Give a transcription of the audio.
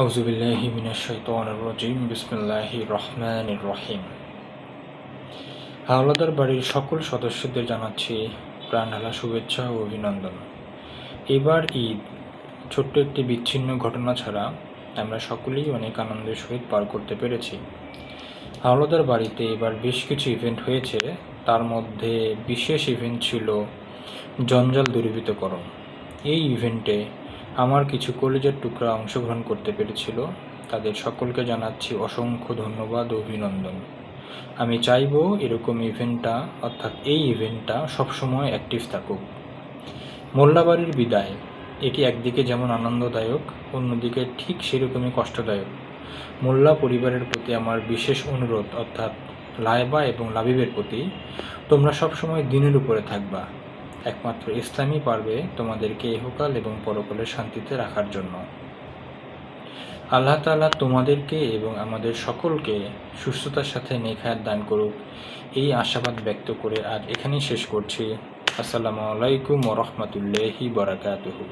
আউজুবিল্লাহি মিনাশ শাইতানির রাজিম, বিসমিল্লাহির রহমানির রহিম। হাওলাদার বাড়ির সকল সদস্যদের জানাচ্ছি প্রাণঢালা শুভেচ্ছা ও অভিনন্দন। এবার ঈদ। ছোট্ট একটি বিচ্ছিন্ন ঘটনা ছাড়া আমরা সকলেই অনেক আনন্দের সহিত পার করতে পেরেছি। হাওলাদার বাড়িতে এবার বেশ কিছু ইভেন্ট হয়েছে। তার মধ্যে বিশেষ ইভেন্ট ছিল জঞ্জাল দূরীভূতকরণ। এই ইভেন্টে আমার কিছু কলেজের টুকরা অংশগ্রহণ করতে পেরেছিল। তাদের সকলকে জানাচ্ছি অসংখ্য ধন্যবাদ ও অভিনন্দন। আমি চাইব এরকম ইভেন্টটা, অর্থাৎ এই ইভেন্টটা, সবসময় অ্যাক্টিভ থাকুক। মোল্লাবাড়ির বিদায়। এটি একদিকে যেমন আনন্দদায়ক, অন্যদিকে ঠিক সেরকমই কষ্টদায়ক। মোল্লা পরিবারের প্রতি আমার বিশেষ অনুরোধ, অর্থাৎ লাইবা এবং লাবিবের প্রতি, তোমরা সবসময় দিনের উপরে থাকবা। একমাত্র ইসলামই পারবে তোমাদেরকে ইহকাল এবং পরকালের শান্তিতে রাখার জন্য। আল্লাহ তালা তোমাদেরকে এবং আমাদের সকলকে সুস্থতার সাথে নেখায়াত দান করুক। এই আশাবাদ ব্যক্ত করে আজ এখানেই শেষ করছি। আসসালামু আলাইকুম ওরহমতুল্লাহি বরাকাতুহু।